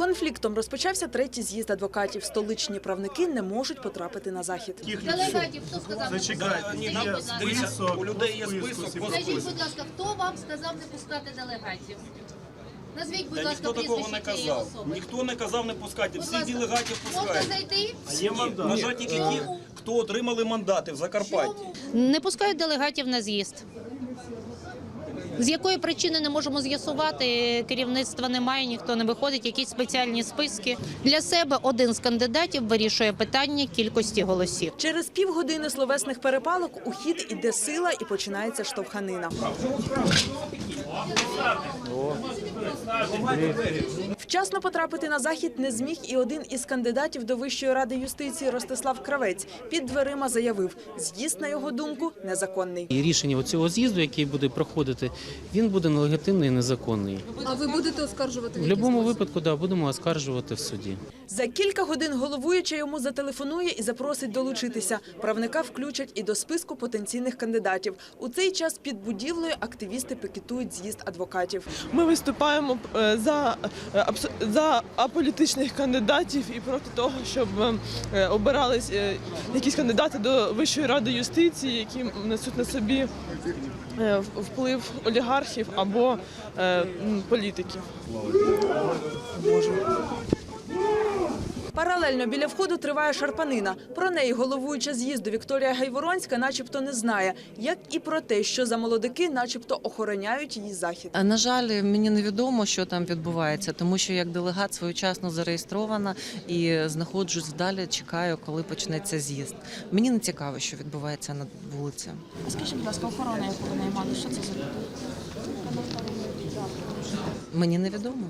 Конфліктом розпочався третій з'їзд адвокатів. Столичні правники не можуть потрапити на захід. Делегатів, хто сказав не пускати? нам дивіться, у людей є список. Скажіть, будь ласка, хто вам сказав не пускати делегатів? Назвіть, будь ласка, ніхто такого не казав. Ніхто не казав не пускати. Всі делегатів Можна пускають. зайти? Є мандат. На жаль, тільки ті, хто отримали мандати в Закарпатті. Не пускають делегатів на з'їзд. З якої причини не можемо з'ясувати, керівництва немає, ніхто не виходить, якісь спеціальні списки. Для себе один з кандидатів вирішує питання кількості голосів. Через півгодини словесних перепалок у хід іде сила і починається штовханина. Вчасно потрапити на захід не зміг і один із кандидатів до Вищої ради юстиції Ростислав Кравець. Під дверима заявив, з'їзд, на його думку, незаконний. І рішення цього з'їзду, який буде проходити, він буде нелегітимний і незаконний. А ви будете оскаржувати? В будь-якому випадку да, будемо оскаржувати в суді. За кілька годин головуюча йому зателефонує і запросить долучитися. Правника включать і до списку потенційних кандидатів. У цей час під будівлею активісти пікетують з'їзд адвокатів. Ми виступаємо е, за, е, за аполітичних кандидатів і проти того, щоб е, обирались якісь кандидати до Вищої ради юстиції, які несуть на собі вплив олігархів або е, політиків. політиків. Паралельно біля входу триває шарпанина. Про неї головуюча з'їзду Вікторія Гайворонська начебто не знає, як і про те, що за молодики начебто охороняють її захід. На жаль, мені невідомо, що там відбувається, тому що як делегат своєчасно зареєстрована і знаходжусь вдалі, чекаю, коли почнеться з'їзд. Мені не цікаво, що відбувається на вулиці. Скажіть, будь ласка, охорона, яку ви наймали, що це за люди? Мені невідомо.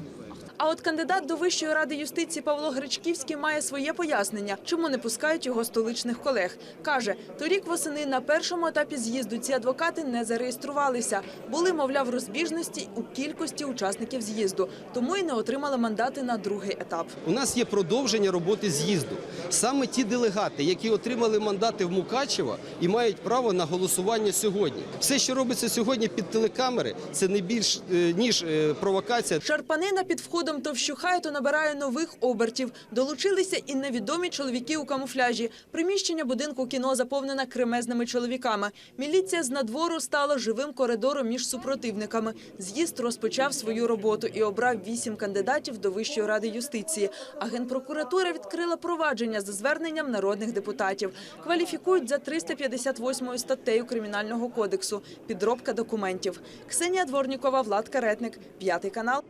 А от кандидат до Вищої ради юстиції Павло Гречківський має своє пояснення, чому не пускають його столичних колег. Каже, торік восени на першому етапі з'їзду ці адвокати не зареєструвалися. Були, мовляв, розбіжності у кількості учасників з'їзду, тому й не отримали мандати на другий етап. У нас є продовження роботи з'їзду. Саме ті делегати, які отримали мандати в Мукачево і мають право на голосування сьогодні. Все, що робиться сьогодні під телекамери, це не більш е, ніж е, провокація. Шарпанина під входом то вщухає, то набирає нових обертів. Долучилися і невідомі чоловіки у камуфляжі. Приміщення будинку кіно заповнене кремезними чоловіками. Міліція з надвору стала живим коридором між супротивниками. З'їзд розпочав свою роботу і обрав вісім кандидатів до Вищої ради юстиції. А Генпрокуратура відкрила провадження за зверненням народних депутатів. Кваліфікують за 358 статтею Кримінального кодексу – підробка документів. Ксенія Дворнікова, Влад Каретник, П'ятий канал.